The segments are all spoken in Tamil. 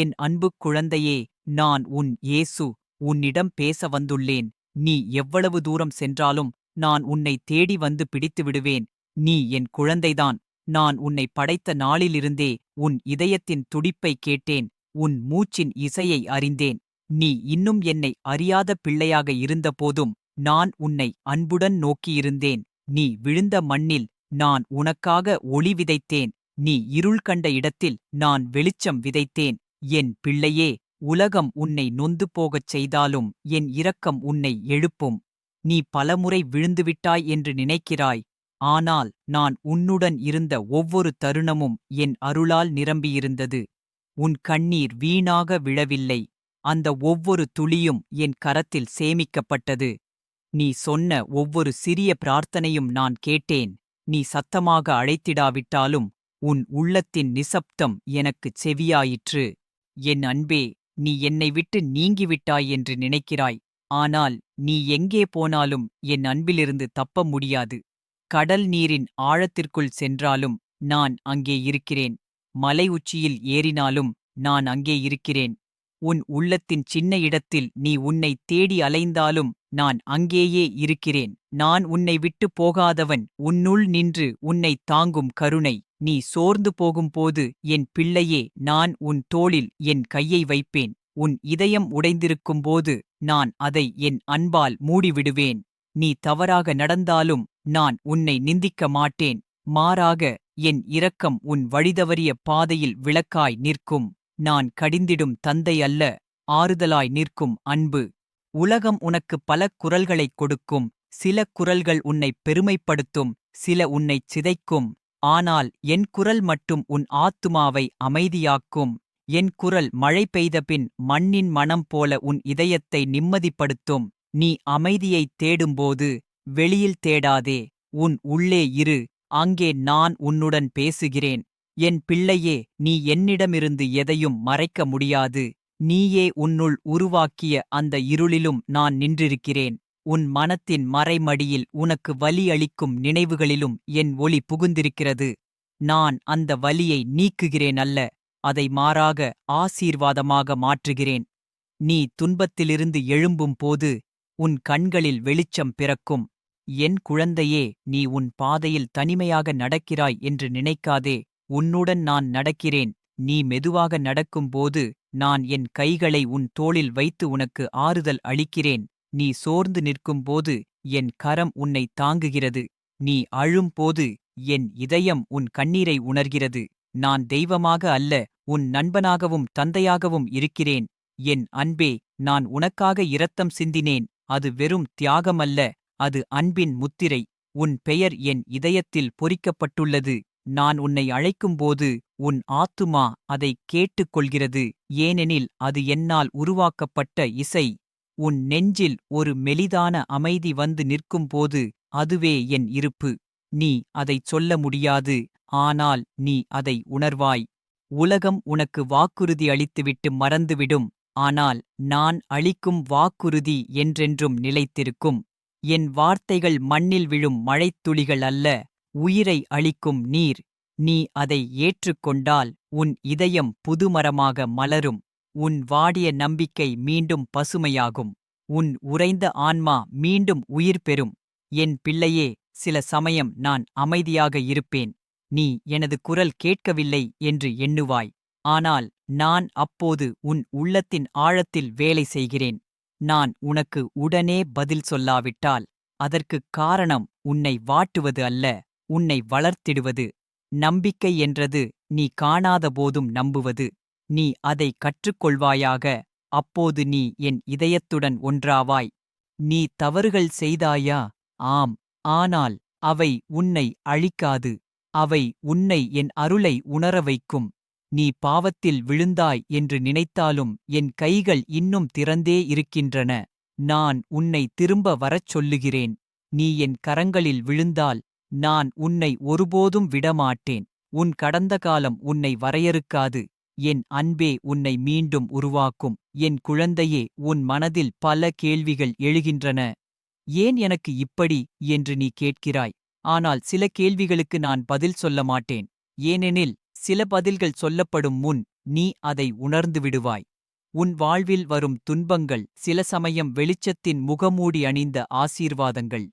என் அன்புக் குழந்தையே நான் உன் இயேசு உன்னிடம் பேச வந்துள்ளேன். நீ எவ்வளவு தூரம் சென்றாலும் நான் உன்னை தேடி வந்து பிடித்து விடுவேன். நீ என் குழந்தைதான். நான் உன்னை படைத்த நாளிலிருந்தே உன் இதயத்தின் துடிப்பை கேட்டேன். உன் மூச்சின் இசையை அறிந்தேன். நீ இன்னும் என்னை அறியாத பிள்ளையாக இருந்தபோதும் நான் உன்னை அன்புடன் நோக்கியிருந்தேன். நீ விழுந்த மண்ணில் நான் உனக்காக ஒளி விதைத்தேன். நீ இருள் கண்ட இடத்தில் நான் வெளிச்சம் விதைத்தேன். என் பிள்ளையே உலகம் உன்னை நொந்து போகச் செய்தாலும் என் இரக்கம் உன்னை எழுப்பும். நீ பலமுறை விழுந்துவிட்டாய் என்று நினைக்கிறாய். ஆனால் நான் உன்னுடன் இருந்த ஒவ்வொரு தருணமும் என் அருளால் நிரம்பியிருந்தது. உன் கண்ணீர் வீணாக விழவில்லை. அந்த ஒவ்வொரு துளியும் என் கரத்தில் சேமிக்கப்பட்டது. நீ சொன்ன ஒவ்வொரு சிறிய பிரார்த்தனையும் நான் கேட்டேன். நீ சத்தமாக அழைத்திடாவிட்டாலும் உன் உள்ளத்தின் நிசப்தம் எனக்குச் செவியாயிற்று. என் அன்பே நீ என்னை விட்டு நீங்கிவிட்டாய் என்று நினைக்கிறாய். ஆனால் நீ எங்கே போனாலும் என் அன்பிலிருந்து தப்ப முடியாது. கடல் நீரின் ஆழத்திற்குள் சென்றாலும் நான் அங்கே இருக்கிறேன். மலை உச்சியில் ஏறினாலும் நான் அங்கே இருக்கிறேன். உன் உள்ளத்தின் சின்ன இடத்தில் நீ உன்னை தேடி அலைந்தாலும் நான் அங்கேயே இருக்கிறேன். நான் உன்னை விட்டு போகாதவன் உன்னுள் நின்று உன்னை தாங்கும் கருணை. நீ சோர்ந்து போகும்போது என் பிள்ளையே நான் உன் தோளில் என் கையை வைப்பேன். உன் இதயம் உடைந்திருக்கும்போது நான் அதை என் அன்பால் மூடிவிடுவேன். நீ தவறாக நடந்தாலும் நான் உன்னை நிந்திக்க மாட்டேன். மாறாக என் இரக்கம் உன் வழிதவறிய பாதையில் விளக்காய் நிற்கும். நான் கடிந்திடும் தந்தை அல்ல ஆறுதலாய் நிற்கும் அன்பு. உலகம் உனக்கு பல குரல்களைக் கொடுக்கும். சில குரல்கள் உன்னை பெருமைப்படுத்தும் சில உன்னைச் சிதைக்கும். ஆனால் என் குரல் மட்டும் உன் ஆத்துமாவை அமைதியாக்கும். என் குரல் மழை பெய்தபின் மண்ணின் மனம் போல உன் இதயத்தை நிம்மதிப்படுத்தும். நீ அமைதியைத் தேடும்போது வெளியில் தேடாதே. உன் உள்ளே இரு. அங்கே நான் உன்னுடன் பேசுகிறேன். என் பிள்ளையே நீ என்னிடமிருந்து எதையும் மறைக்க முடியாது. நீயே உன்னுள் உருவாக்கிய அந்த இருளிலும் நான் நின்றிருக்கிறேன். உன் மனத்தின் மறைமடியில் உனக்கு வலி அளிக்கும் நினைவுகளிலும் என் ஒளி புகுந்திருக்கிறது. நான் அந்த வலியை நீக்குகிறேன் அல்ல அதை மாறாக ஆசீர்வாதமாக மாற்றுகிறேன். நீ துன்பத்திலிருந்து எழும்பும் போது உன் கண்களில் வெளிச்சம் பிறக்கும். என் குழந்தையே நீ உன் பாதையில் தனிமையாக நடக்கிறாய் என்று நினைக்காதே உன்னுடன் நான் நடக்கிறேன். நீ மெதுவாக நடக்கும்போது நான் என் கைகளை உன் தோளில் வைத்து உனக்கு ஆறுதல் அளிக்கிறேன். நீ சோர்ந்து நிற்கும்போது என் கரம் உன்னை தாங்குகிறது. நீ அழும்போது என் இதயம் உன் கண்ணீரை உணர்கிறது. நான் தெய்வமாக அல்ல உன் நண்பனாகவும் தந்தையாகவும் இருக்கிறேன். என் அன்பே நான் உனக்காக இரத்தம் சிந்தினேன். அது வெறும் தியாகமல்ல அது அன்பின் முத்திரை. உன் பெயர் என் இதயத்தில் பொறிக்கப்பட்டுள்ளது. நான் உன்னை அழைக்கும்போது உன் ஆத்துமா அதை கேட்டுக் கொள்கிறது. ஏனெனில் அது என்னால் உருவாக்கப்பட்ட இசை. உன் நெஞ்சில் ஒரு மெலிதான அமைதி வந்து நிற்கும்போது அதுவே என் இருப்பு. நீ அதைச் சொல்ல முடியாது ஆனால் நீ அதை உணர்வாய். உலகம் உனக்கு வாக்குறுதி அளித்துவிட்டு மறந்துவிடும் ஆனால் நான் அளிக்கும் வாக்குறுதி என்றென்றும் நிலைத்திருக்கும். என் வார்த்தைகள் மண்ணில் விழும் மழைத்துளிகள் அல்ல உயிரை அளிக்கும் நீர். நீ அதை ஏற்றுக்கொண்டால் உன் இதயம் புதுமரமாக மலரும். உன் வாடிய நம்பிக்கை மீண்டும் பசுமையாகும். உன் உறைந்த ஆன்மா மீண்டும் உயிர் பெறும். என் பிள்ளையே சில சமயம் நான் அமைதியாக இருப்பேன். நீ எனது குரல் கேட்கவில்லை என்று எண்ணுவாய். ஆனால் நான் அப்போது உன் உள்ளத்தின் ஆழத்தில் வேலை செய்கிறேன். நான் உனக்கு உடனே பதில் சொல்லாவிட்டால் அதற்குக் காரணம் உன்னை வாட்டுவது அல்ல உன்னை வளர்த்திடுவது. நம்பிக்கை என்றது நீ காணாத போதும் நம்புவது. நீ அதை கற்றுக்கொள்வாயாக. அப்போது நீ என் இதயத்துடன் ஒன்றாவாய். நீ தவறுகள் செய்தாயா? ஆம். ஆனால் அவை உன்னை அழிக்காது. அவை உன்னை என் அருளை உணர வைக்கும். நீ பாவத்தில் விழுந்தாய் என்று நினைத்தாலும் என் கைகள் இன்னும் திறந்தே இருக்கின்றன. நான் உன்னை திரும்ப வரச் சொல்லுகிறேன். நீ என் கரங்களில் விழுந்தால் நான் உன்னை ஒருபோதும் விடமாட்டேன். உன் கடந்த காலம் உன்னை வரையறுக்காது. என் அன்பே உன்னை மீண்டும் உருவாக்கும். என் குழந்தையே உன் மனதில் பல கேள்விகள் எழுகின்றன. ஏன் எனக்கு இப்படி என்று நீ கேட்கிறாய். ஆனால் சில கேள்விகளுக்கு நான் பதில் சொல்ல மாட்டேன். ஏனெனில் சில பதில்கள் சொல்லப்படும் முன் நீ அதை உணர்ந்து விடுவாய். உன் வாழ்வில் வரும் துன்பங்கள் சில சமயம் வெளிச்சத்தின் முகமூடி அணிந்த ஆசீர்வாதங்கள்.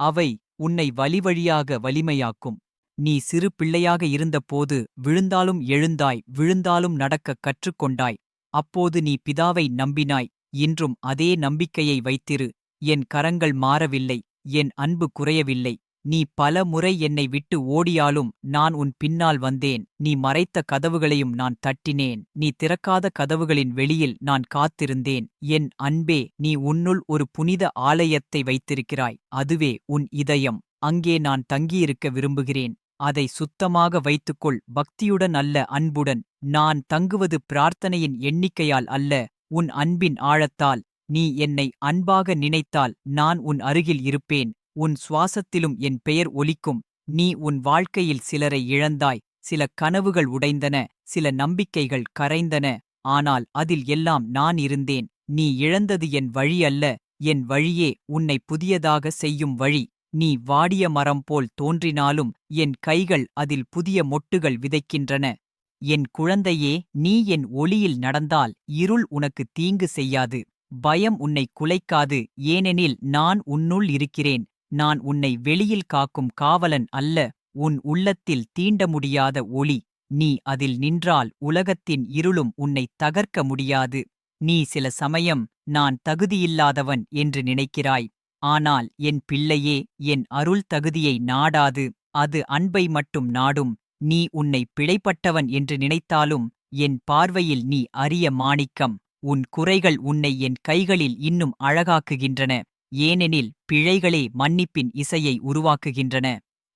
அவை உன்னை வழிவழியாக வலிமையாக்கும். நீ சிறு பிள்ளையாக இருந்தபோது விழுந்தாலும் எழுந்தாய் விழுந்தாலும் நடக்கக் கற்றுக்கொண்டாய். அப்போது நீ பிதாவை நம்பினாய் இன்றும் அதே நம்பிக்கையை வைத்திரு. என் கரங்கள் மாறவில்லை என் அன்பு குறையவில்லை. நீ பல முறை என்னை விட்டு ஓடியாலும் நான் உன் பின்னால் வந்தேன். நீ மறைத்த கதவுகளையும் நான் தட்டினேன். நீ திறக்காத கதவுகளின் வெளியில் நான் காத்திருந்தேன். என் அன்பே நீ உன்னுள் ஒரு புனித ஆலயத்தை வைத்திருக்கிறாய். அதுவே உன் இதயம். அங்கே நான் தங்கியிருக்க விரும்புகிறேன். அதை சுத்தமாக வைத்துக்கொள். பக்தியுடன் அல்ல அன்புடன். நான் தங்குவது பிரார்த்தனையின் எண்ணிக்கையால் அல்ல உன் அன்பின் ஆழத்தால். நீ என்னை அன்பாக நினைத்தால் நான் உன் அருகில் இருப்பேன். உன் சுவாசத்திலும் என் பெயர் ஒலிக்கும். நீ உன் வாழ்க்கையில் சிலரை இழந்தாய். சில கனவுகள் உடைந்தன. சில நம்பிக்கைகள் கரைந்தன. ஆனால் அதில் எல்லாம் நான் இருந்தேன். நீ இழந்தது என் வழி அல்ல. என் வழியே உன்னை புதியதாக செய்யும் வழி. நீ வாடிய மரம் போல் தோன்றினாலும் என் கைகள் அதில் புதிய மொட்டுகள் விதைக்கின்றன. என் குழந்தையே நீ என் ஒளியில் நடந்தால் இருள் உனக்கு தீங்கு செய்யாது. பயம் உன்னை குலைக்காது. ஏனெனில் நான் உன்னுள் இருக்கிறேன். நான் உன்னை வெளியில் காக்கும் காவலன் அல்ல. உன் உள்ளத்தில் தீண்ட முடியாத ஒளி. நீ அதில் நின்றால் உலகத்தின் இருளும் உன்னை தகர்க்க முடியாது. நீ சில சமயம் நான் தகுதியில்லாதவன் என்று நினைக்கிறாய். ஆனால் என் பிள்ளையே என் அருள் தகுதியை நாடாது அது அன்பை மட்டும் நாடும். நீ உன்னை பிழைப்பட்டவன் என்று நினைத்தாலும் என் பார்வையில் நீ அரிய மாணிக்கம். உன் குறைகள் உன்னை என் கைகளில் இன்னும் அழகாக்குகின்றன. ஏனெனில் பிழைகளே மன்னிப்பின் இசையை உருவாக்குகின்றன.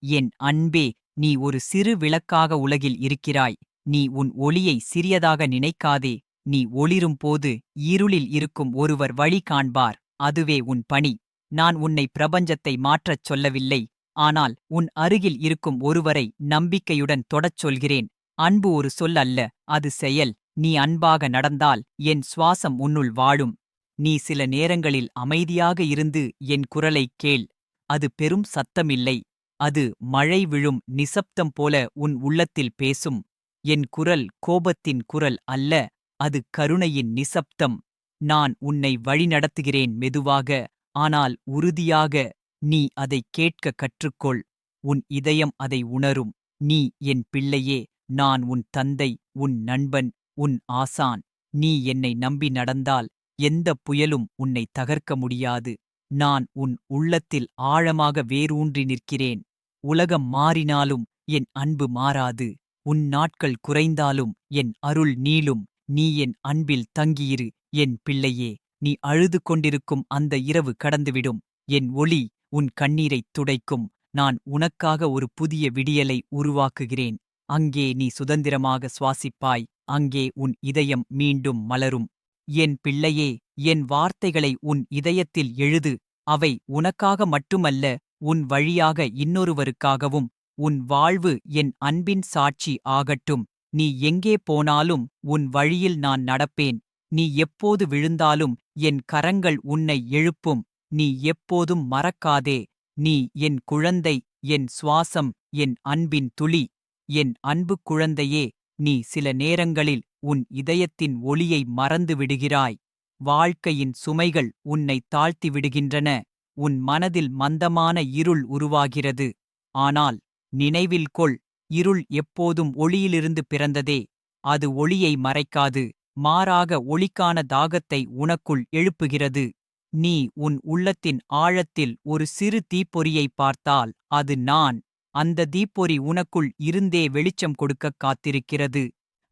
என் அன்பே நீ ஒரு சிறு விளக்காக உலகில் இருக்கிறாய். நீ உன் ஒளியை சிறியதாக நினைக்காதே. நீ ஒளிரும் போது இருளில் இருக்கும் ஒருவர் வழி காண்பார். அதுவே உன் பணி. நான் உன்னை பிரபஞ்சத்தை மாற்றச் சொல்லவில்லை. ஆனால் உன் அருகில் இருக்கும் ஒருவரை நம்பிக்கையுடன் தொடச் சொல்கிறேன். அன்பு ஒரு சொல் அல்ல அது செயல். நீ அன்பாக நடந்தால் என் சுவாசம் உன்னுள் வாழும். நீ சில நேரங்களில் அமைதியாக இருந்து என் குரலைக் கேள். அது பெரும் சத்தமில்லை. அது மழை விழும் நிசப்தம் போல உன் உள்ளத்தில் பேசும். என் குரல் கோபத்தின் குரல் அல்ல அது கருணையின் நிசப்தம். நான் உன்னை வழிநடத்துகிறேன் மெதுவாக. ஆனால் உறுதியாக நீ அதைக் கேட்க கற்றுக்கொள். உன் இதயம் அதை உணரும். நீ என் பிள்ளையே நான் உன் தந்தை உன் நண்பன் உன் ஆசான். நீ என்னை நம்பி நடந்தால் எந்த புயலும் உன்னை தகர்க்க முடியாது. நான் உன் உள்ளத்தில் ஆழமாக வேரூன்றி நிற்கிறேன். உலகம் மாறினாலும் என் அன்பு மாறாது. உன் நாட்கள் குறைந்தாலும் என் அருள் நீளும். நீ என் அன்பில் தங்கியிரு என் பிள்ளையே. நீ அழுது கொண்டிருக்கும் அந்த இரவு கடந்துவிடும். என் ஒளி உன் கண்ணீரைத் துடைக்கும். நான் உனக்காக ஒரு புதிய விடியலை உருவாக்குகிறேன். அங்கே நீ சுதந்திரமாக சுவாசிப்பாய். அங்கே உன் இதயம் மீண்டும் மலரும். என் பிள்ளையே என் வார்த்தைகளை உன் இதயத்தில் எழுது. அவை உனக்காக மட்டுமல்ல உன் வழியாக இன்னொருவருக்காகவும். உன் வாழ்வு என் அன்பின் சாட்சி ஆகட்டும். நீ எங்கே போனாலும் உன் வழியில் நான் நடப்பேன். நீ எப்போது விழுந்தாலும் என் கரங்கள் உன்னை எழுப்பும். நீ எப்போதும் மறக்காதே. நீ என் குழந்தை என் சுவாசம் என் அன்பின் துளி என் அன்பு குழந்தையே நீ சில நேரங்களில் உன் இதயத்தின் ஒளியை மறந்து விடுகிறாய். வாழ்க்கையின் சுமைகள் உன்னை தாழ்த்தி விடுகின்றன. உன் மனதில் மந்தமான இருள் உருவாகிறது. ஆனால் நினைவில் கொள் இருள் எப்போதும் ஒளியிலிருந்து பிறந்ததே. அது ஒளியை மறைக்காது. மாறாக ஒளிக்கான தாகத்தை உனக்குள் எழுப்புகிறது. நீ உன் உள்ளத்தின் ஆழத்தில் ஒரு சிறு தீப்பொறியை பார்த்தால் அது நான் அந்த தீப்பொறி உனக்குள் இருந்தே வெளிச்சம் கொடுக்கக் காத்திருக்கிறது.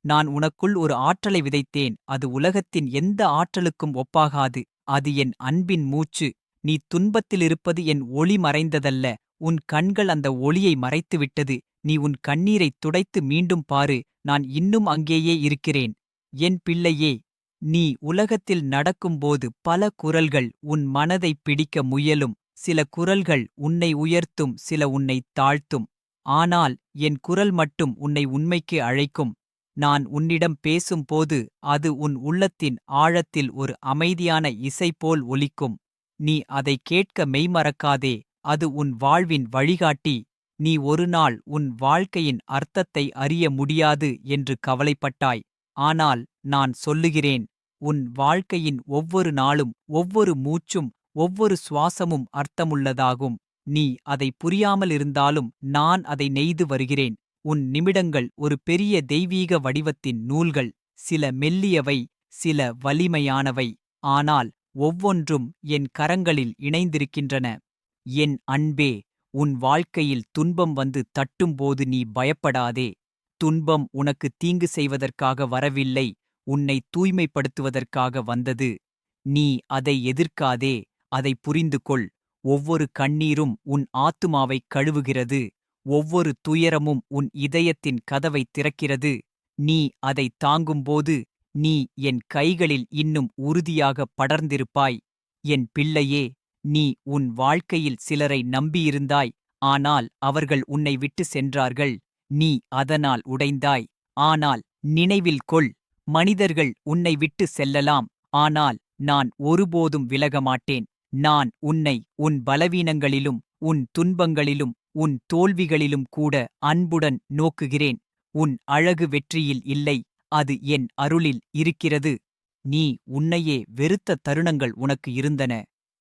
நான் உனக்குள் ஒரு ஆற்றலை விதைத்தேன் அது உலகத்தின் எந்த ஆற்றலுக்கும் ஒப்பாகாது அது என் அன்பின் மூச்சு. நீ துன்பத்திலிருப்பது என் ஒளி மறைந்ததல்ல உன் கண்கள் அந்த ஒளியை மறைத்துவிட்டது. நீ உன் கண்ணீரைத் துடைத்து மீண்டும் பாரு நான் இன்னும் அங்கேயே இருக்கிறேன். என் பிள்ளையே நீ உலகத்தில் நடக்கும்போது பல குரல்கள் உன் மனதைப் பிடிக்க முயலும். சில குரல்கள் உன்னை உயர்த்தும் சில உன்னை தாழ்த்தும். ஆனால் என் குரல் மட்டும் உன்னை உண்மைக்கு அழைக்கும். நான் உன்னிடம் பேசும்போது அது உன் உள்ளத்தின் ஆழத்தில் ஒரு அமைதியான இசை போல் ஒலிக்கும். நீ அதை கேட்க மெய்மறக்காதே அது உன் வாழ்வின் வழிகாட்டி. நீ ஒருநாள் உன் வாழ்க்கையின் அர்த்தத்தை அறிய முடியாது என்று கவலைப்பட்டாய். ஆனால் நான் சொல்லுகிறேன் உன் வாழ்க்கையின் ஒவ்வொரு நாளும் ஒவ்வொரு மூச்சும் ஒவ்வொரு சுவாசமும் அர்த்தமுள்ளதாகும். நீ அதை புரியாமலிருந்தாலும் நான் அதை நெய்து வருகிறேன். உன் நிமிடங்கள் ஒரு பெரிய தெய்வீக வடிவத்தின் நூல்கள். சில மெல்லியவை சில வலிமையானவை. ஆனால் ஒவ்வொன்றும் என் கரங்களில் இணைந்திருக்கின்றன. என் அன்பே உன் வாழ்க்கையில் துன்பம் வந்து தட்டும்போது நீ பயப்படாதே. துன்பம் உனக்கு தீங்கு செய்வதற்காக வரவில்லை உன்னை தூய்மைப்படுத்துவதற்காக வந்தது. நீ அதை எதிர்க்காதே அதை புரிந்து கொள் ஒவ்வொரு கண்ணீரும் உன் ஆத்துமாவைக் கழுவுகிறது. ஒவ்வொரு துயரமும் உன் இதயத்தின் கதவை திறக்கிறது. நீ அதை தாங்கும்போது நீ என் கைகளில் இன்னும் உறுதியாக படர்ந்திருப்பாய். என் பிள்ளையே நீ உன் வாழ்க்கையில் சிலரை நம்பியிருந்தாய் ஆனால் அவர்கள் உன்னை விட்டு சென்றார்கள். நீ அதனால் உடைந்தாய். ஆனால் நினைவில் கொள் மனிதர்கள் உன்னை விட்டு செல்லலாம். ஆனால் நான் ஒருபோதும் விலக மாட்டேன் நான் உன்னை உன் பலவீனங்களிலும் உன் துன்பங்களிலும் உன் தோல்விகளிலும் கூட அன்புடன் நோக்குகிறேன். உன் அழகு வெற்றியில் இல்லை அது என் அருளில் இருக்கிறது. நீ உன்னையே வெறுத்த தருணங்கள் உனக்கு இருந்தன.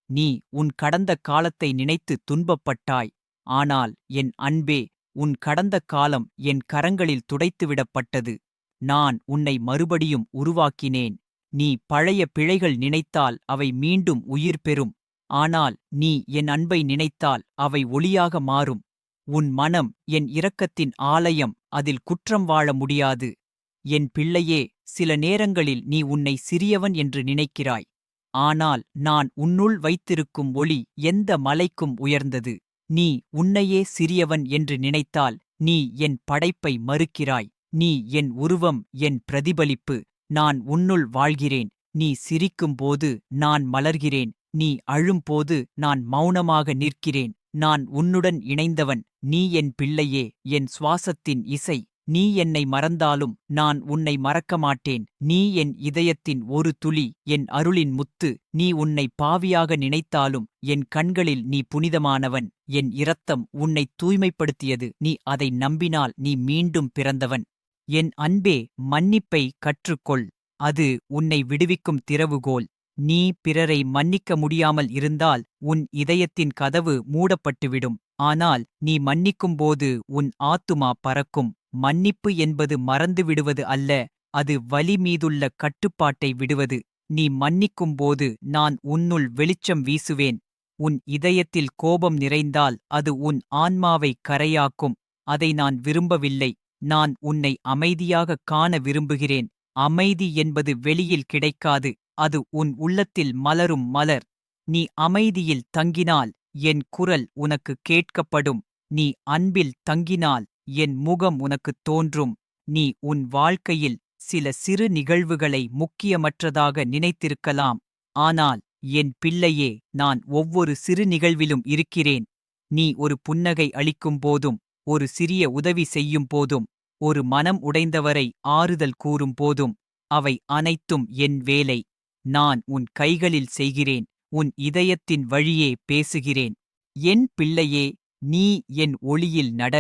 நீ உன் கடந்த காலத்தை நினைத்து துன்பப்பட்டாய். ஆனால் என் அன்பே உன் கடந்த காலம் என் கரங்களில் துடைத்துவிடப்பட்டது. நான் உன்னை மறுபடியும் உருவாக்கினேன். நீ பழைய பிழைகள் நினைத்தால் அவை மீண்டும் உயிர் பெறும். ஆனால் நீ என் அன்பை நினைத்தால் அவை ஒளியாக மாறும். உன் மனம் என் இரக்கத்தின் ஆலயம் அதில் குற்றம் வாழ முடியாது. என் பிள்ளையே சில நேரங்களில் நீ உன்னை சிறியவன் என்று நினைக்கிறாய். ஆனால் நான் உன்னுள் வைத்திருக்கும் ஒளி எந்த மலைக்கும் உயர்ந்தது. நீ உன்னையே சிறியவன் என்று நினைத்தால் நீ என் படைப்பை மறுக்கிறாய். நீ என் உருவம் என் பிரதிபலிப்பு. நான் உன்னுள் வாழ்கிறேன். நீ சிரிக்கும்போது நான் மலர்கிறேன். நீ அழும்போது நான் மௌனமாக நிற்கிறேன். நான் உன்னுடன் இணைந்தவன். நீ என் பிள்ளையே என் சுவாசத்தின் இசை. நீ என்னை மறந்தாலும் நான் உன்னை மறக்க மாட்டேன் நீ என் இதயத்தின் ஒரு துளி என் அருளின் முத்து. நீ உன்னை பாவியாக நினைத்தாலும் என் கண்களில் நீ புனிதமானவன். என் இரத்தம் உன்னை தூய்மைப்படுத்தியது. நீ அதை நம்பினால் நீ மீண்டும் பிறந்தவன். என் அன்பே மன்னிப்பை கற்றுக்கொள். அது உன்னை விடுவிக்கும் திறவுகோல். நீ பிறரை மன்னிக்க முடியாமல் இருந்தால் உன் இதயத்தின் கதவு மூடப்பட்டுவிடும். ஆனால் நீ மன்னிக்கும்போது உன் ஆத்துமா பறக்கும். மன்னிப்பு என்பது மறந்து விடுவது அல்ல அது வலி மீதுள்ள கட்டுப்பாட்டை விடுவது. நீ மன்னிக்கும்போது நான் உன்னுள் வெளிச்சம் வீசுவேன். உன் இதயத்தில் கோபம் நிறைந்தால் அது உன் ஆன்மாவை கரையாக்கும். அதை நான் விரும்பவில்லை. நான் உன்னை அமைதியாகக் காண விரும்புகிறேன். அமைதி என்பது வெளியில் கிடைக்காது அது உன் உள்ளத்தில் மலரும் மலர். நீ அமைதியில் தங்கினால் என் குரல் உனக்கு கேட்கப்படும். நீ அன்பில் தங்கினால் என் முகம் உனக்குத் தோன்றும். நீ உன் வாழ்க்கையில் சில சிறு நிகழ்வுகளை முக்கியமற்றதாக நினைத்திருக்கலாம். ஆனால் என் பிள்ளையே நான் ஒவ்வொரு சிறு நிகழ்விலும் இருக்கிறேன். நீ ஒரு புன்னகை அளிக்கும் போதும் ஒரு சிறிய உதவி செய்யும் போதும் ஒரு மனம் உடைந்தவரை ஆறுதல் கூறும் போதும் அவை அனைத்தும் என் வேலை. நான் உன் கைகளில் செய்கிறேன் உன் இதயத்தின் வழியே பேசுகிறேன். என் பிள்ளையே நீ என் ஒளியில் நட.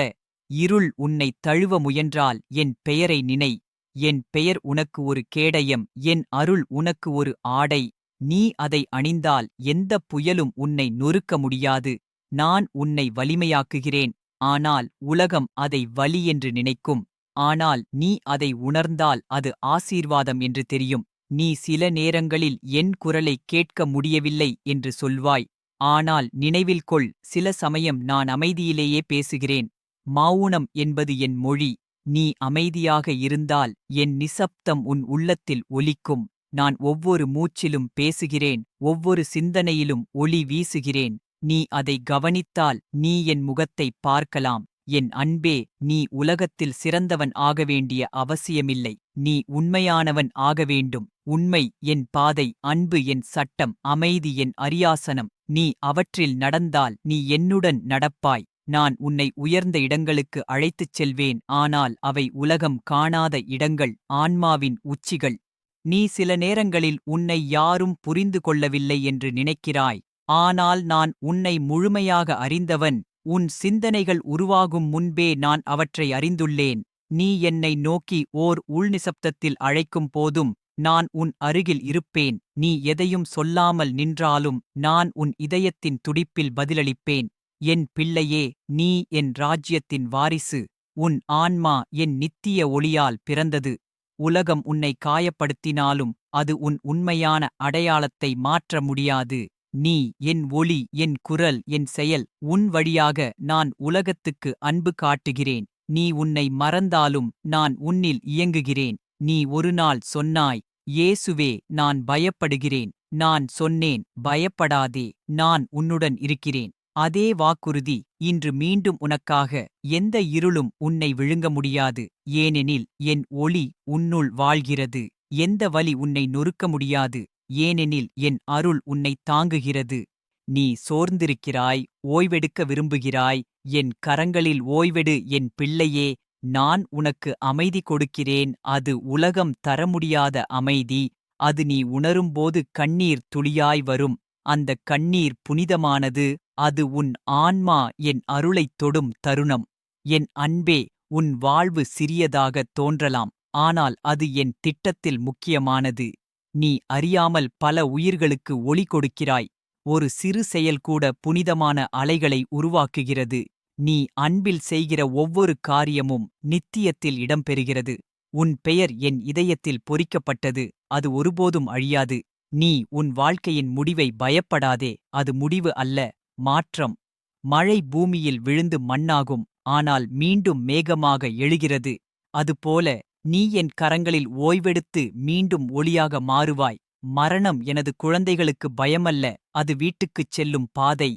இருள் உன்னை தழுவ முயன்றால் என் பெயரை நினை. என் பெயர் உனக்கு ஒரு கேடயம் என் அருள் உனக்கு ஒரு ஆடை. நீ அதை அணிந்தால் எந்த புயலும் உன்னை நொறுக்க முடியாது. நான் உன்னை வலிமையாக்குகிறேன் ஆனால் உலகம் அதை வலி என்று நினைக்கும். ஆனால் நீ அதை உணர்ந்தால் அது ஆசீர்வாதம் என்று தெரியும். நீ சில நேரங்களில் என் குரலை கேட்க முடியவில்லை என்று சொல்வாய். ஆனால் நினைவில் கொள் சில சமயம் நான் அமைதியிலேயே பேசுகிறேன். மௌனம் என்பது என் மொழி. நீ அமைதியாக இருந்தால் என் நிசப்தம் உன் உள்ளத்தில் ஒலிக்கும். நான் ஒவ்வொரு மூச்சிலும் பேசுகிறேன் ஒவ்வொரு சிந்தனையிலும் ஒளி வீசுகிறேன். நீ அதை கவனித்தால் நீ என் முகத்தை பார்க்கலாம். என் அன்பே நீ உலகத்தில் சிறந்தவன் ஆக வேண்டிய அவசியமில்லை. நீ உண்மையானவன் ஆக வேண்டும். உண்மை என் பாதை அன்பு என் சட்டம் அமைதி என் அரியாசனம். நீ அவற்றில் நடந்தால் நீ என்னுடன் நடப்பாய். நான் உன்னை உயர்ந்த இடங்களுக்கு அழைத்துச் செல்வேன். ஆனால் அவை உலகம் காணாத இடங்கள் ஆன்மாவின் உச்சிகள். நீ சில நேரங்களில் உன்னை யாரும் புரிந்து கொள்ளவில்லை என்று நினைக்கிறாய். ஆனால் நான் உன்னை முழுமையாக அறிந்தவன். உன் சிந்தனைகள் உருவாகும் முன்பே நான் அவற்றை அறிந்துள்ளேன். நீ என்னை நோக்கி ஓர் உள்நிசப்தத்தில் அழைக்கும் போதும் நான் உன் அருகில் இருப்பேன். நீ எதையும் சொல்லாமல் நின்றாலும் நான் உன் இதயத்தின் துடிப்பில் பதிலளிப்பேன். என் பிள்ளையே நீ என் ராஜ்யத்தின் வாரிசு உன் ஆன்மா என் நித்திய ஒளியால் பிறந்தது. உலகம் உன்னை காயப்படுத்தினாலும் அது உன் உண்மையான அடையாளத்தை மாற்ற முடியாது. நீ என் ஒளி என் குரல் என் செயல் உன் வழியாக நான் உலகத்துக்கு அன்பு காட்டுகிறேன். நீ உன்னை மறந்தாலும் நான் உன்னில் இயங்குகிறேன். நீ ஒருநாள் சொன்னாய் இயேசுவே நான் பயப்படுகிறேன். நான் சொன்னேன் பயப்படாதே. நான் உன்னுடன் இருக்கிறேன். அதே வாக்குறுதி இன்று மீண்டும் உனக்காக எந்த இருளும் உன்னை விழுங்க முடியாது. ஏனெனில் என் ஒளி உன்னுள் வாழ்கிறது எந்த வலி உன்னை நொறுக்க முடியாது. ஏனெனில் என் அருள் உன்னை தாங்குகிறது. நீ சோர்ந்திருக்கிறாய் ஓய்வெடுக்க விரும்புகிறாய். என் கரங்களில் ஓய்வெடு என் பிள்ளையே நான் உனக்கு அமைதி கொடுக்கிறேன். அது உலகம் தர முடியாத அமைதி அது நீ உணரும்போது கண்ணீர் துளியாய் வரும். அந்த கண்ணீர் புனிதமானது அது உன் ஆன்மா என் அருளைத் தொடும் தருணம். என் அன்பே உன் வாழ்வு சிறியதாகத் தோன்றலாம் ஆனால் அது என் திட்டத்தில் முக்கியமானது. நீ அறியாமல் பல உயிர்களுக்கு ஒளி கொடுக்கிறாய். ஒரு சிறு செயல்கூட புனிதமான அலைகளை உருவாக்குகிறது. நீ அன்பில் செய்கிற ஒவ்வொரு காரியமும் நித்தியத்தில் இடம்பெறுகிறது. உன் பெயர் என் இதயத்தில் பொறிக்கப்பட்டது அது ஒருபோதும் அழியாது. நீ உன் வாழ்க்கையின் முடிவை பயப்படாதே அது முடிவு அல்ல மாற்றம். மழை பூமியில் விழுந்து மண்ணாகும் ஆனால் மீண்டும் மேகமாக எழுகிறது. அதுபோல நீ என் கரங்களில் ஓய்வெடுத்து மீண்டும் ஒளியாக மாறுவாய். மரணம் எனது குழந்தைகளுக்கு பயமல்ல அது வீட்டுக்குச் செல்லும் பாதை.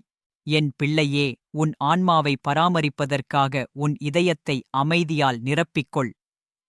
என் பிள்ளையே உன் ஆன்மாவை பராமரிப்பதற்காக உன் இதயத்தை அமைதியால் நிரப்பிக்கொள்.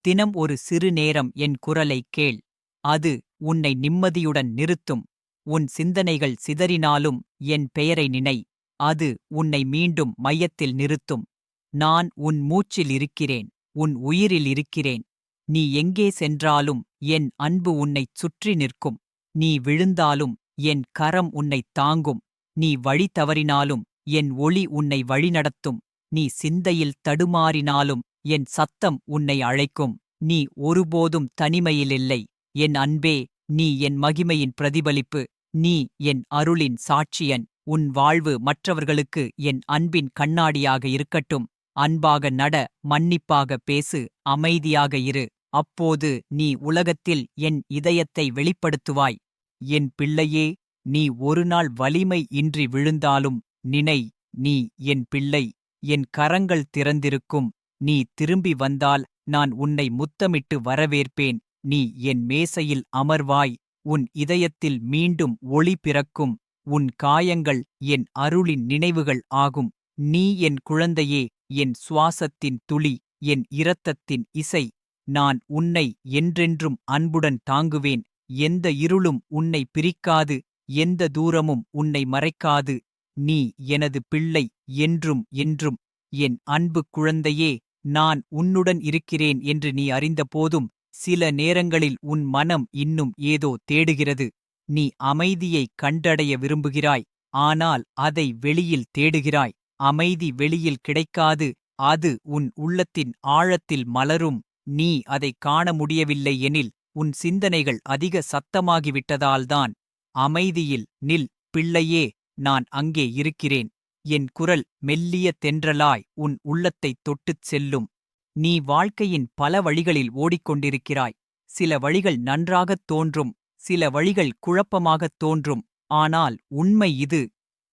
தினம் ஒரு சிறு நேரம் என் குரலைக் கேள். அது உன்னை நிம்மதியுடன் நிறுத்தும். உன் சிந்தனைகள் சிதறினாலும் என் பெயரை நினை. அது உன்னை மீண்டும் மையத்தில் நிறுத்தும். நான் உன் மூச்சில் இருக்கிறேன். உன் உயிரில் இருக்கிறேன். நீ எங்கே சென்றாலும் என் அன்பு உன்னைச் சுற்றி நிற்கும். நீ விழுந்தாலும் என் கரம் உன்னைத் தாங்கும். நீ வழி தவறினாலும் என் ஒளி உன்னை வழிநடத்தும் நீ சிந்தையில் தடுமாறினாலும் என் சத்தம் உன்னை அழைக்கும். நீ ஒருபோதும் தனிமையிலில்லை. என் அன்பே நீ என் மகிமையின் பிரதிபலிப்பு நீ என் அருளின் சாட்சியன் உன் வாழ்வு மற்றவர்களுக்கு என் அன்பின் கண்ணாடியாக இருக்கட்டும். அன்பாக நட மன்னிப்பாக பேசு அமைதியாக இரு. அப்போது நீ உலகத்தில் என் இதயத்தை வெளிப்படுத்துவாய். என் பிள்ளையே நீ ஒருநாள் வலிமை இன்றி விழுந்தாலும் நினை நீ என் பிள்ளை. என் கரங்கள் திறந்திருக்கும். நீ திரும்பி வந்தால் நான் உன்னை முத்தமிட்டு வரவேற்பேன். நீ என் மேசையில் அமர்வாய் உன் இதயத்தில் மீண்டும் ஒளி பிறக்கும் உன் காயங்கள் என் அருளின் நினைவுகள் ஆகும். நீ என் குழந்தையே என் சுவாசத்தின் துளி என் இரத்தத்தின் இசை. நான் உன்னை என்றென்றும் அன்புடன் தாங்குவேன் எந்த இருளும் உன்னை பிரிக்காது எந்த தூரமும் உன்னை மறைக்காது. நீ எனது பிள்ளை என்றும் என்றும் என் அன்பு குழந்தையே நான் உன்னுடன் இருக்கிறேன் என்று நீ அறிந்தபோதும் சில நேரங்களில் உன் மனம் இன்னும் ஏதோ தேடுகிறது. நீ அமைதியை கண்டடைய விரும்புகிறாய். ஆனால் அதை வெளியில் தேடுகிறாய். அமைதி வெளியில் கிடைக்காது. அது உன் உள்ளத்தின் ஆழத்தில் மலரும். நீ அதை காண முடியவில்லை எனில் உன் சிந்தனைகள் அதிக சத்தமாகிவிட்டதால்தான் அமைதியில் நில் பிள்ளையே நான் அங்கே இருக்கிறேன். என் குரல் மெல்லிய தென்றலாய் உன் உள்ளத்தைத் தொட்டுச் செல்லும். நீ வாழ்க்கையின் பல வழிகளில் ஓடிக்கொண்டிருக்கிறாய். சில வழிகள் நன்றாகத் தோன்றும் சில வழிகள் குழப்பமாகத் தோன்றும். ஆனால் உண்மை இது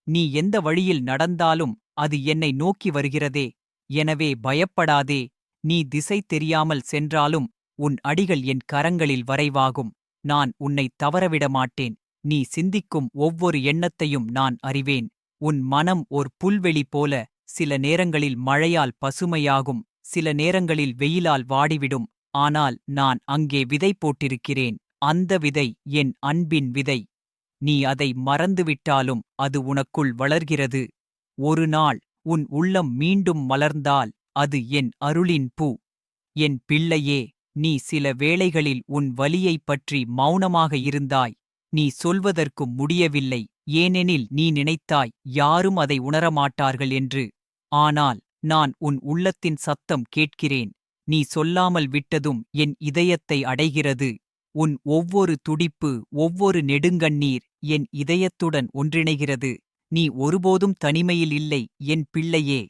நீ எந்த வழியில் நடந்தாலும் அது என்னை நோக்கி வருகிறதே. எனவே பயப்படாதே நீ திசை தெரியாமல் சென்றாலும் உன் அடிகள் என் கரங்களில் வரைவாகும். நான் உன்னை தவறவிட மாட்டேன் நீ சிந்திக்கும் ஒவ்வொரு எண்ணத்தையும் நான் அறிவேன். உன் மனம் ஓர் புல்வெளி போல சில நேரங்களில் மழையால் பசுமையாகும். சில நேரங்களில் வெயிலால் வாடிவிடும். ஆனால் நான் அங்கே விதை போட்டிருக்கிறேன். அந்த விதை என் அன்பின் விதை. நீ அதை மறந்துவிட்டாலும் அது உனக்குள் வளர்கிறது. ஒரு நாள் உன் உள்ளம் மீண்டும் மலர்ந்தால் அது என் அருளின் பூ. என் பிள்ளையே நீ சில வேளைகளில் உன் வலியைப் பற்றி மௌனமாக இருந்தாய். நீ சொல்வதற்கு முடியவில்லை. ஏனெனில் நீ நினைத்தாய் யாரும் அதை உணரமாட்டார்கள் என்று. ஆனால் நான் உன் உள்ளத்தின் சத்தம் கேட்கிறேன். நீ சொல்லாமல் விட்டதும் என் இதயத்தை அடைகிறது. உன் ஒவ்வொரு துடிப்பு ஒவ்வொரு நெடுங்கண்ணீர் என் இதயத்துடன் ஒன்றிணைகிறது. நீ ஒருபோதும் தனிமையில் இல்லை என் பிள்ளையே.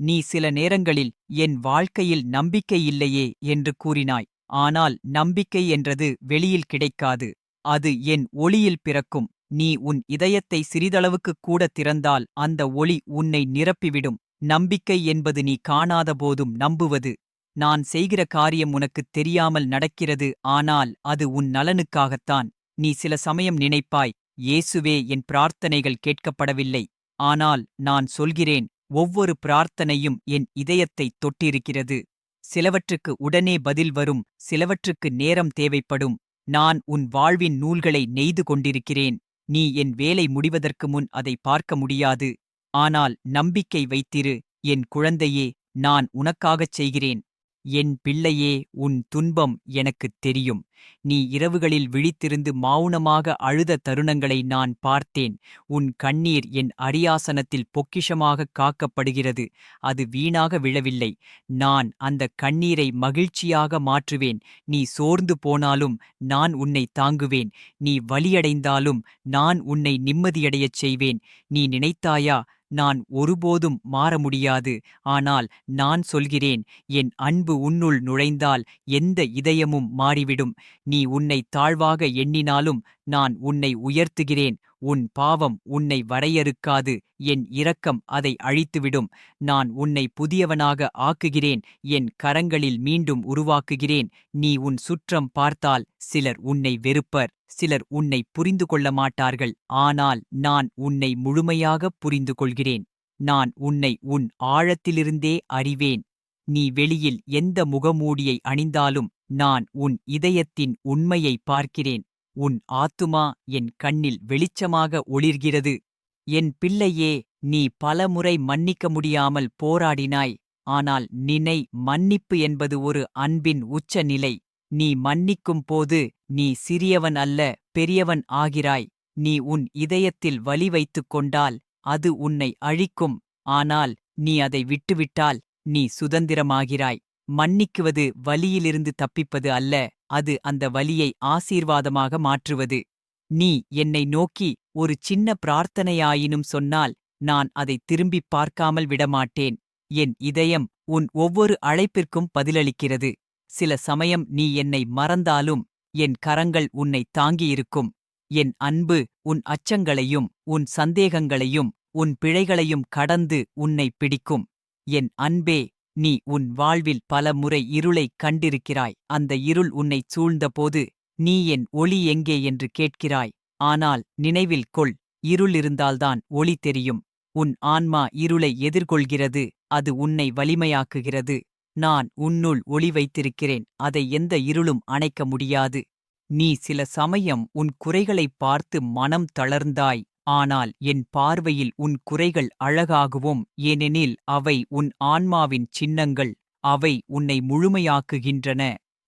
நீ சில நேரங்களில் என் வாழ்க்கையில் நம்பிக்கை இல்லையே என்று கூறினாய். ஆனால் நம்பிக்கை என்றது வெளியில் கிடைக்காது. அது என் ஒளியில் பிறக்கும். நீ உன் இதயத்தை சிறிதளவுக்குக் கூட திறந்தால் அந்த ஒளி உன்னை நிரப்பிவிடும். நம்பிக்கை என்பது நீ காணாத போதும் நம்புவது. நான் செய்கிற காரியம் உனக்குத் தெரியாமல் நடக்கிறது ஆனால் அது உன் நலனுக்காகத்தான். நீ சில சமயம் நினைப்பாய் இயேசுவே என் பிரார்த்தனைகள் கேட்கப்படவில்லை. ஆனால் நான் சொல்கிறேன் ஒவ்வொரு பிரார்த்தனையும் என் இதயத்தைத் தொட்டிருக்கிறது. சிலவற்றுக்கு உடனே பதில் வரும் சிலவற்றுக்கு நேரம் தேவைப்படும். நான் உன் வாழ்வின் நூல்களை நெய்து கொண்டிருக்கிறேன். நீ என் வேலை முடிவதற்கு முன் அதை பார்க்க முடியாது. ஆனால் நம்பிக்கை வைத்திரு என் குழந்தையே நான் உனக்காகச் செய்கிறேன். என் பிள்ளையே உன் துன்பம் எனக்குத் தெரியும். நீ இரவுகளில் விழித்திருந்து மௌனமாக அழுத தருணங்களை நான் பார்த்தேன். உன் கண்ணீர் என் அரியாசனத்தில் பொக்கிஷமாகக் காக்கப்படுகிறது. அது வீணாக விழவில்லை. நான் அந்த கண்ணீரை மகிழ்ச்சியாக மாற்றுவேன். நீ சோர்ந்து போனாலும் நான் உன்னை தாங்குவேன். நீ வலியடைந்தாலும் நான் உன்னை நிம்மதியடையச் செய்வேன். நீ நினைத்தாயா நான் ஒருபோதும் மாற முடியாது. ஆனால் நான் சொல்கிறேன் என் அன்பு உன்னுள் நுழைந்தால் எந்த இதயமும் மாறிவிடும். நீ உன்னை தாழ்வாக எண்ணினாலும் நான் உன்னை உயர்த்துகிறேன். உன் பாவம் உன்னை வரையறுக்காது. என் இரக்கம் அதை அழித்துவிடும். நான் உன்னை புதியவனாக ஆக்குகிறேன். என் கரங்களில் மீண்டும் உருவாக்குகிறேன். நீ உன் சுற்றம் பார்த்தால் சிலர் உன்னை வெறுப்பர். சிலர் உன்னை புரிந்து கொள்ள மாட்டார்கள். ஆனால் நான் உன்னை முழுமையாக புரிந்து கொள்கிறேன். நான் உன்னை உன் ஆழத்திலிருந்தே அறிவேன். நீ வெளியில் எந்த முகமூடியை அணிந்தாலும் நான் உன் இதயத்தின் உண்மையை பார்க்கிறேன். உன் ஆத்துமா என் கண்ணில் வெளிச்சமாக ஒளிர்கிறது. என் பிள்ளையே நீ பலமுறை மன்னிக்க முடியாமல் போராடினாய். ஆனால் நினை மன்னிப்பு என்பது ஒரு அன்பின் உச்ச நிலை நீ மன்னிக்கும் போது நீ சிறியவன் அல்ல பெரியவன் ஆகிறாய். நீ உன் இதயத்தில் வலி வைத்துக் கொண்டால் அது உன்னை அழிக்கும். ஆனால் நீ அதை விட்டுவிட்டால் நீ சுதந்திரமாகிறாய். மன்னிக்குவது வலியிலிருந்து தப்பிப்பது அல்ல அது அந்த வலியை ஆசீர்வாதமாக மாற்றுவது. நீ என்னை நோக்கி ஒரு சின்ன பிரார்த்தனையாயினும் சொன்னால் நான் அதை திரும்பிப் பார்க்காமல் விடமாட்டேன். என் இதயம் உன் ஒவ்வொரு அழைப்பிற்கும் பதிலளிக்கிறது. சில சமயம் நீ என்னை மறந்தாலும் என் கரங்கள் உன்னை தாங்கியிருக்கும். என் அன்பு உன் அச்சங்களையும் உன் சந்தேகங்களையும் உன் பிழைகளையும் கடந்து உன்னை பிடிக்கும். என் அன்பே நீ உன் வாழ்வில் பல முறை இருளைக் கண்டிருக்கிறாய். அந்த இருள் உன்னைச் சூழ்ந்தபோது நீ என் ஒளி எங்கே என்று கேட்கிறாய். ஆனால் நினைவில் கொள் இருள் இருந்தால்தான் ஒளி தெரியும். உன் ஆன்மா இருளை எதிர்கொள்கிறது அது உன்னை வலிமையாக்குகிறது. நான் உன்னுள் ஒளி வைத்திருக்கிறேன் அதை எந்த இருளும் அணைக்க முடியாது. நீ சில சமயம் உன் குறைகளைப் பார்த்து மனம் தளர்ந்தாய். ஆனால் என் பார்வையில் உன் குறைகள் அழகாகுவோம் ஏனெனில் அவை உன் ஆன்மாவின் சின்னங்கள் அவை உன்னை முழுமையாக்குகின்றன.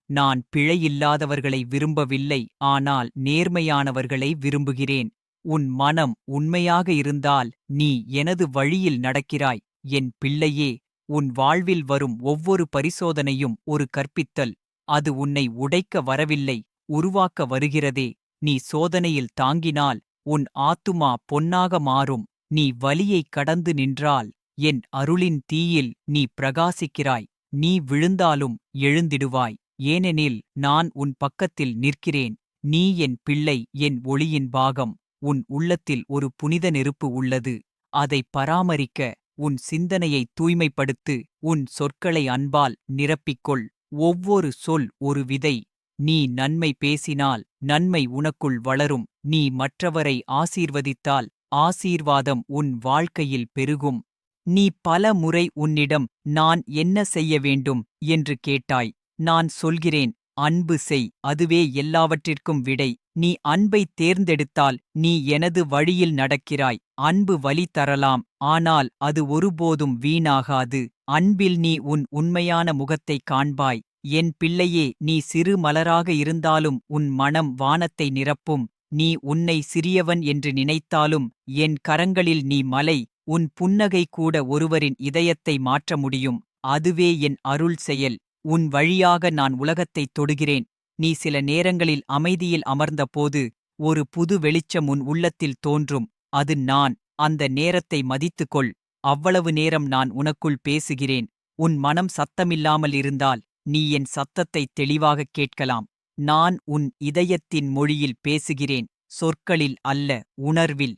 நான் பிழையில்லாதவர்களை விரும்பவில்லை ஆனால் நேர்மையானவர்களை விரும்புகிறேன். உன் மனம் உண்மையாக இருந்தால் நீ எனது வழியில் நடக்கிறாய் என் பிள்ளையே உன் வாழ்வில் வரும் ஒவ்வொரு பரிசோதனையும் ஒரு கற்பித்தல். அது உன்னை உடைக்க வரவில்லை உருவாக்க வருகிறதே நீ சோதனையில் தாங்கினால் உன் ஆத்துமா பொன்னாக மாறும். நீ வலியைக் கடந்து நின்றால் என் அருளின் தீயில் நீ பிரகாசிக்கிறாய். நீ விழுந்தாலும் எழுந்திடுவாய். ஏனெனில் நான் உன் பக்கத்தில் நிற்கிறேன். நீ என் பிள்ளை என் ஒளியின் பாகம். உன் உள்ளத்தில் ஒரு புனித நெருப்பு உள்ளது. அதை பராமரிக்க உன் சிந்தனையை தூய்மைப்படுத்து உன் சொற்களை அன்பால் நிரப்பிக்கொள். ஒவ்வொரு சொல் ஒரு விதை. நீ நன்மை பேசினால் நன்மை உனக்குள் வளரும். நீ மற்றவரை ஆசீர்வதித்தால் ஆசீர்வாதம் உன் வாழ்க்கையில் பெருகும். நீ பல முறை உன்னிடம் நான் என்ன செய்ய வேண்டும் என்று கேட்டாய். நான் சொல்கிறேன் அன்பு செய் அதுவே எல்லாவற்றிற்கும் விடை. நீ அன்பை தேர்ந்தெடுத்தால் நீ எனது வழியில் நடக்கிறாய். அன்பு வழி தரலாம் ஆனால் அது ஒருபோதும் வீணாகாது. அன்பில் நீ உன் உண்மையான முகத்தைக் காண்பாய். என் பிள்ளையே நீ சிறு மலராக இருந்தாலும் உன் மனம் வானத்தை நிரப்பும். நீ உன்னை சிறியவன் என்று நினைத்தாலும் என் கரங்களில் நீ மலை. உன் புன்னகை கூட ஒருவரின் இதயத்தை மாற்ற முடியும். அதுவே என் அருள் செயல். உன் வழியாக நான் உலகத்தைத் தொடுகிறேன். நீ சில நேரங்களில் அமைதியில் அமர்ந்தபோது ஒரு புது வெளிச்சம் உன் உள்ளத்தில் தோன்றும். அது நான். அந்த நேரத்தை மதித்துக்கொள். அவ்வளவு நேரம் நான் உனக்குள் பேசுகிறேன். உன் மனம் சத்தமில்லாமல் இருந்தால் நீ என் சத்தத்தை தெளிவாகக் கேட்கலாம். நான் உன் இதயத்தின் மொழியில் பேசுகிறேன். சொற்களில் அல்ல உணர்வில்.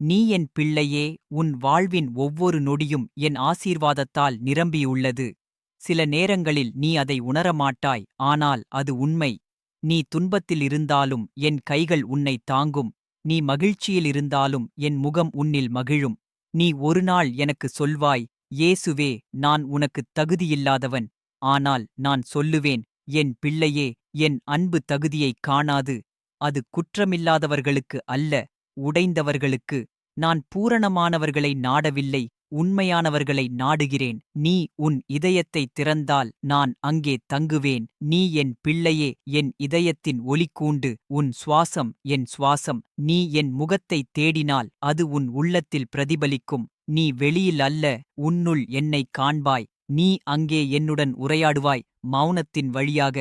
நீ என் பிள்ளையே உன் வாழ்வின் ஒவ்வொரு நொடியும் என் ஆசீர்வாதத்தால் நிரம்பியுள்ளது. சில நேரங்களில் நீ அதை உணரமாட்டாய் ஆனால் அது உண்மை. நீ துன்பத்தில் இருந்தாலும் என் கைகள் உன்னை தாங்கும். நீ மகிழ்ச்சியில் இருந்தாலும் என் முகம் உன்னில் மகிழும். நீ ஒருநாள் எனக்கு சொல்வாய் இயேசுவே நான் உனக்குத் தகுதியில்லாதவன். ஆனால் நான் சொல்லுவேன் என் பிள்ளையே என் அன்பு தகுதியைக் காணாது. அது குற்றமில்லாதவர்களுக்கு அல்ல உடைந்தவர்களுக்கு. நான் பூரணமானவர்களை நாடவில்லை உண்மையானவர்களை நாடுகிறேன். நீ உன் இதயத்தை திறந்தால் நான் அங்கே தங்குவேன். நீ என் பிள்ளையே என் இதயத்தின் ஒலிக்கூண்டு உன் சுவாசம் என் சுவாசம். நீ என் முகத்தைத் தேடினால் அது உன் உள்ளத்தில் பிரதிபலிக்கும். நீ வெளியில் அல்ல உன்னுள் என்னைக் காண்பாய். நீ அங்கே என்னுடன் உரையாடுவாய் மௌனத்தின் வழியாக.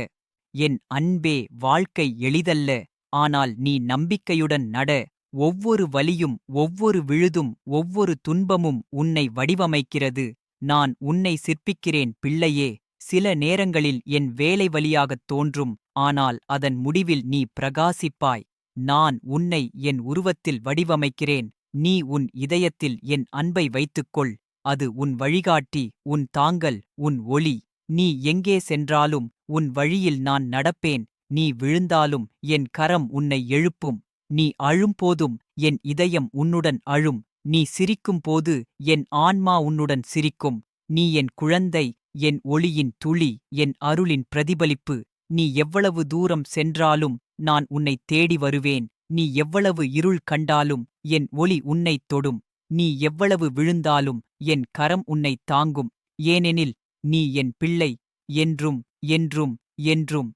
என் அன்பே வாழ்க்கை எளிதல்ல ஆனால் நீ நம்பிக்கையுடன் நட. ஒவ்வொரு வலியும் ஒவ்வொரு விழுதும் ஒவ்வொரு துன்பமும் உன்னை வடிவமைக்கிறது. நான் உன்னை சிற்பிக்கிறேன் பிள்ளையே சில நேரங்களில் என் வேலை வழியாகத் தோன்றும் ஆனால் அதன் முடிவில் நீ பிரகாசிப்பாய். நான் உன்னை என் உருவத்தில் வடிவமைக்கிறேன் நீ உன் இதயத்தில் என் அன்பை வைத்துக்கொள். அது உன் வழிகாட்டி உன் தாங்கல் உன் ஒளி. நீ எங்கே சென்றாலும் உன் வழியில் நான் நடப்பேன். நீ விழுந்தாலும் என் கரம் உன்னை எழுப்பும். நீ அழும்போதும் என் இதயம் உன்னுடன் அழும். நீ சிரிக்கும்போது என் ஆன்மா உன்னுடன் சிரிக்கும். நீ என் குழந்தை என் ஒளியின் துளி என் அருளின் பிரதிபலிப்பு. நீ எவ்வளவு தூரம் சென்றாலும் நான் உன்னை தேடி வருவேன். நீ எவ்வளவு இருள் கண்டாலும் என் ஒளி உன்னைத் தொடும். நீ எவ்வளவு விழுந்தாலும் என் கரம் உன்னைத் தாங்கும். ஏனெனில் நீ என் பிள்ளை என்றும் என்றும் என்றும்.